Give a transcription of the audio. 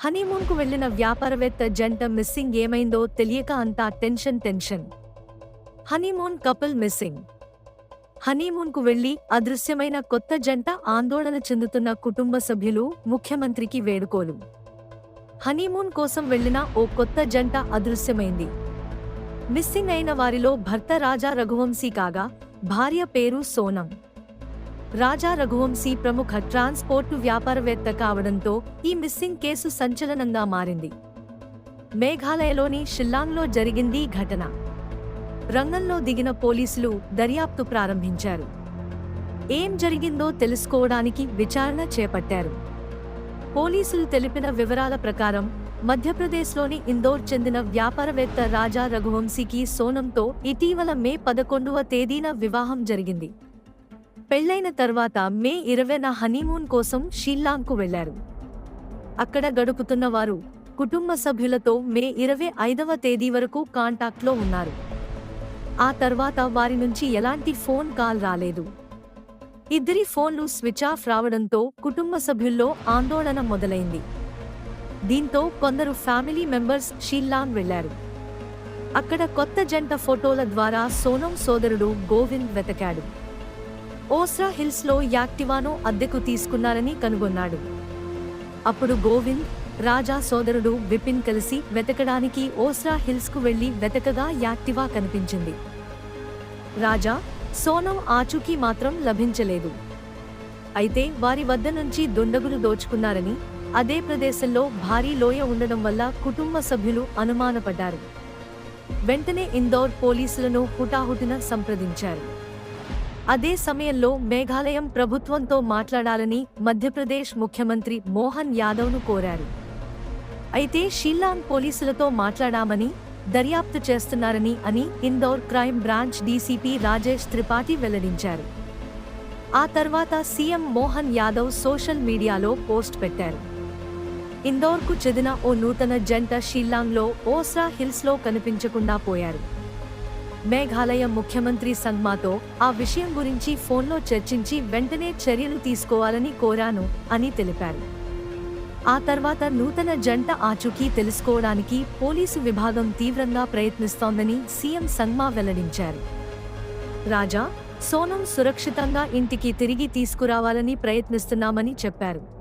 హనీమూన్కు వెళ్ళిన వ్యాపారవేత్త జంట మిస్సింగ్ ఏమైందో తెలియక అంతా tension tension. Honeymoon couple missing. హనీమూన్కు వెళ్ళి అదృశ్యమైన కొత్త జంట ఆందోళన చెందుతున్న కుటుంబ సభ్యులు ముఖ్యమంత్రికి వేడుకోలు. హనీమూన్ కోసం వెళ్ళిన ఓ కొత్త జంట అదృశ్యమైంది. మిస్సింగ్ అయిన వారిలో భర్త రాజా రఘువంశీ కాగా భార్య పేరు సోనం. రాజా రఘువంశీ ప్రముఖ ట్రాన్స్పోర్టు వ్యాపారవేత్త కావడంతో ఈ మిస్సింగ్ కేసు సంచలనంగా మారింది. మేఘాలయలోని షిల్లాంగ్లో జరిగింది ఈ ఘటన. రంగంలో దిగిన పోలీసులు దర్యాప్తు ప్రారంభించారు. ఏం జరిగిందో తెలుసుకోవడానికి విచారణ చేపట్టారు. పోలీసులు తెలిపిన వివరాల ప్రకారం మధ్యప్రదేశ్లోని ఇందోర్ చెందిన వ్యాపారవేత్త రాజా రఘువంశీకి సోనంతో ఇటీవల మే పదకొండవ తేదీన వివాహం జరిగింది. పెళ్ళైన తర్వాత మే ఇరవైన హనీమూన్ కోసం షిల్లాంగ్కు వెళ్ళారు అక్కడ గడుపుతున్న వారు కుటుంబ సభ్యులతో మే ఇరవై ఐదవ తేదీ వరకు కాంటాక్ట్లో ఉన్నారు. ఆ తర్వాత వారి నుంచి ఎలాంటి ఫోన్ కాల్ రాలేదు. ఇద్దరి ఫోన్లు స్విచ్ ఆఫ్ రావడంతో కుటుంబ సభ్యుల్లో ఆందోళన మొదలైంది. దీంతో కొందరు ఫ్యామిలీ మెంబర్స్ షిల్లాంగ్ వెళ్ళారు అక్కడ కొత్త జంట ఫోటోల ద్వారా సోనం సోదరుడు గోవింద్ వెతకాడు. ఓస్రా హిల్స్లో యాక్టివాను అద్దెకు తీసుకున్నారని కనుగొన్నాడు. అప్పుడు గోవింద్ రాజా సోదరుడు విపిన్ కలిసి వెతకడానికి ఓస్రా హిల్స్కు వెళ్ళి వెతకగా యాక్టివా కనిపించింది. రాజా సోనం ఆచూకీ మాత్రం లభించలేదు. అయితే వారి వద్ద నుంచి దుండగులు దోచుకున్నారని అదే ప్రదేశంలో భారీ లోయ ఉండడం వల్ల కుటుంబ సభ్యులు అనుమానపడ్డారు. వెంటనే ఇందోర్ పోలీసులను హుటాహుటిన సంప్రదించారు. అదే సమయంలో మేఘాలయం ప్రభుత్వంతో మాట్లాడాలని మధ్యప్రదేశ్ ముఖ్యమంత్రి మోహన్ యాదవ్ను కోరారు. అయితే షిల్లాంగ్ పోలీసులతో మాట్లాడామని దర్యాప్తు చేస్తున్నారని అని Indore crime branch DCP Rajesh Tripathi వెల్లడించారు. ఆ తర్వాత సీఎం మోహన్ యాదవ్ సోషల్ మీడియాలో పోస్ట్ పెట్టారు. ఇందోర్కు చెందిన ఓ నూతన జంట షిల్లాంగ్లో ఓస్రా హిల్స్లో కనిపించకుండా పోయారు. మేఘాలయ ముఖ్యమంత్రి సంగ్మాతో ఆ విషయం గురించి ఫోన్లో చర్చించి వెంటనే చర్యలు తీసుకోవాలని కోరాను అని తెలిపారు. ఆ తర్వాత నూతన జంట ఆచూకీ తెలుసుకోవడానికి పోలీసు విభాగం తీవ్రంగా ప్రయత్నిస్తోందని సీఎం సంగ్మా వెల్లడించారు. రాజా సోనం సురక్షితంగా ఇంటికి తిరిగి తీసుకురావాలని ప్రయత్నిస్తున్నామని చెప్పారు.